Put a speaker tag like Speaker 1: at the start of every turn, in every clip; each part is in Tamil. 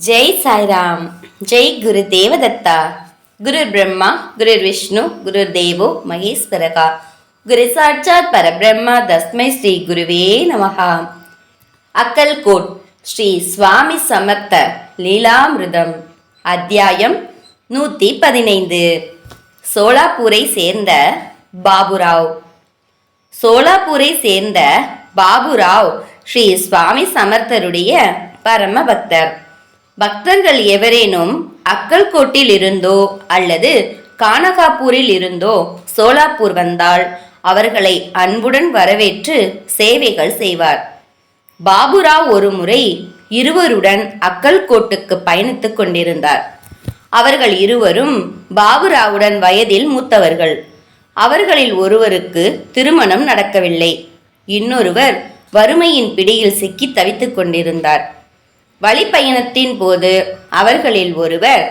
Speaker 1: ஜெய் சாய்ராம் ஜெய் குரு தேவதத்தா. குரு பிரம்மா குரு விஷ்ணு குரு தேவோ மகேஸ்வரகா. குரு சாட்சாத் பரபிரம்மா தஸ்மை ஸ்ரீ குருவே நமகா அக்கல்கோட் ஸ்ரீ சுவாமி சமர்த்த லீலாமிருதம். அத்தியாயம் நூற்றி பதினைந்து. சோலாப்பூரை சேர்ந்த பாபுராவ். சோலாப்பூரை சேர்ந்த பாபுராவ் ஸ்ரீ சுவாமி சமர்த்தருடைய பரம பக்தர் பக்தர்கள் எவரேனும் அக்கல்கோட்டில் இருந்தோ அல்லது கானகாப்பூரில் இருந்தோ சோலாப்பூர் வந்தால் அவர்களை அன்புடன் வரவேற்று சேவைகள் செய்வார். பாபுராவ் ஒரு முறை இருவருடன் அக்கல்கோட்டுக்கு பயணித்துக் கொண்டிருந்தார். அவர்கள் இருவரும் பாபுராவுடன் வயதில் மூத்தவர்கள். அவர்களில் ஒருவருக்கு திருமணம் நடக்கவில்லை. இன்னொருவர் வறுமையின் பிடியில் சிக்கி தவித்துக் கொண்டிருந்தார். வழிப்பயணத்தின் போது அவர்களில் ஒருவர்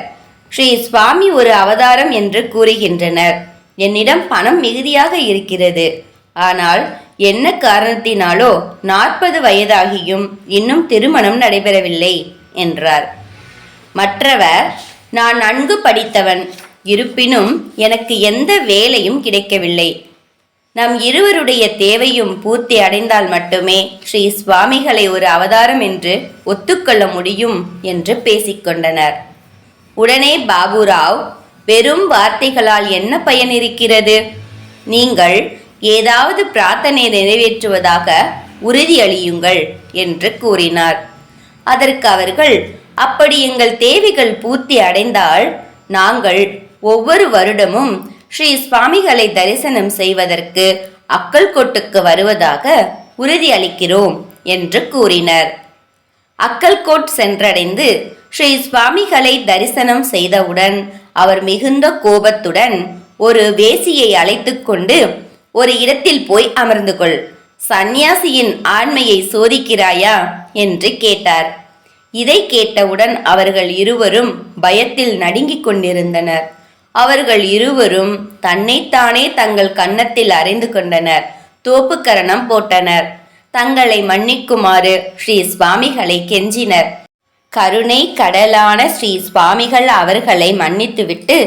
Speaker 1: ஸ்ரீ சுவாமி ஒரு அவதாரம் என்று கூறுகின்றனர். என்னிடம் பணம் மிகுதியாக இருக்கிறது. ஆனால் என்ன காரணத்தினாலோ நாற்பது வயதாகியும் இன்னும் திருமணம் நடைபெறவில்லை என்றார். மற்றவர் நான் நன்கு படித்தவன். இருப்பினும் எனக்கு எந்த வேலையும் கிடைக்கவில்லை. நம் இருவருடைய தேவையும் பூர்த்தி அடைந்தால் மட்டுமே ஸ்ரீ சுவாமிகளை ஒரு அவதாரம் என்று ஒத்துக்கொள்ள முடியும் என்று பேசிக்கொண்டனர். உடனே பாபுராவ் வெறும் வார்த்தைகளால் என்ன பயன் இருக்கிறது? நீங்கள் ஏதாவது பிரார்த்தனை நிறைவேற்றுவதாக உறுதியளியுங்கள் என்று கூறினார். அதற்கு அவர்கள் அப்படி எங்கள் தேவைகள் பூர்த்தி அடைந்தால் நாங்கள் ஒவ்வொரு வருடமும் ஸ்ரீ சுவாமிகளை தரிசனம் செய்வதற்கு அக்கல்கோட்டுக்கு வருவதாக உறுதியளிக்கிறோம் என்று கூறினர். அக்கல்கோட் சென்றடைந்து ஸ்ரீ சுவாமிகளை தரிசனம் செய்தவுடன் அவர் மிகுந்த கோபத்துடன் ஒரு வேசியை அழைத்து கொண்டு ஒரு இடத்தில் போய் அமர்ந்து கொள். சந்நியாசியின் ஆண்மையை சோதிக்கிறாயா? என்று கேட்டார். இதை கேட்டவுடன் அவர்கள் இருவரும் பயத்தில் நடுங்கிக் கொண்டிருந்தனர். அவர்கள் இருவரும் தன்னைத்தானே தங்கள் கன்னத்தில் அறைந்து கொண்டனர். தோப்புக்கரணம் போட்டனர். தங்களை மன்னிக்குமாறு ஸ்ரீ சுவாமிகளை கெஞ்சினர். கருணை கடலான ஸ்ரீ சுவாமிகள் அவர்களை மன்னித்துவிட்டு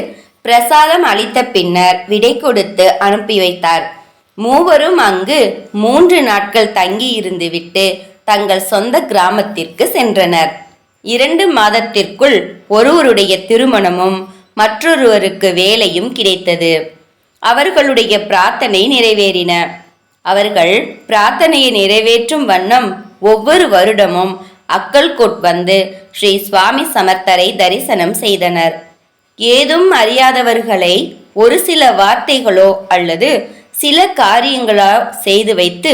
Speaker 1: பிரசாதம் அளித்த பின்னர் விடை கொடுத்து அனுப்பி வைத்தார். மூவரும் அங்கு மூன்று நாட்கள் தங்கி இருந்துவிட்டு தங்கள் சொந்த கிராமத்திற்கு சென்றனர். இரண்டு மாதத்திற்குள் ஒருவருடைய திருமணமும் மற்றொருவருக்கு வேலையும் கிடைத்தது. அவர்களுடைய பிரார்த்தனை நிறைவேறின. அவர்கள் பிரார்த்தனையை நிறைவேற்றும் வண்ணம் ஒவ்வொரு வருடமும் அக்கல்கோட் வந்து ஸ்ரீ சுவாமி சமர்த்தரை தரிசனம் செய்தனர். ஏதும் அறியாதவர்களை ஒரு சில வார்த்தைகளோ அல்லது சில காரியங்களோ செய்து வைத்து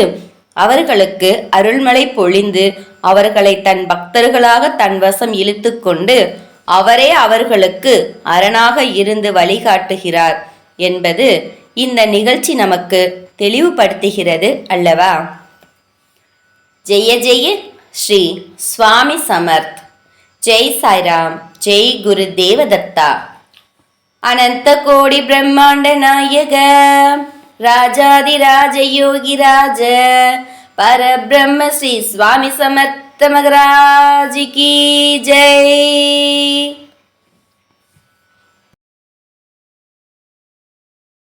Speaker 1: அவர்களுக்கு அருள்மலை பொழிந்து அவர்களை தன் பக்தர்களாக தன் வசம் இழுத்து கொண்டு அவரே அவர்களுக்கு அரணாக இருந்து வழிகாட்டுகிறார் என்பது இந்த நிகழ்ச்சி நமக்கு தெளிவுபடுத்துகிறது அல்லவா? ஜெய ஜெய ஸ்ரீ சுவாமி சமர்த். ஜெய் சாய்ராம். ஜெய் குரு தேவதத்தா. அனந்த கோடி பிரம்மாண்ட நாயக. ராஜாதிராஜ யோகிராஜ. பரபிரம்ம ஸ்ரீ சுவாமி சமர்த். મગરાજી કી જય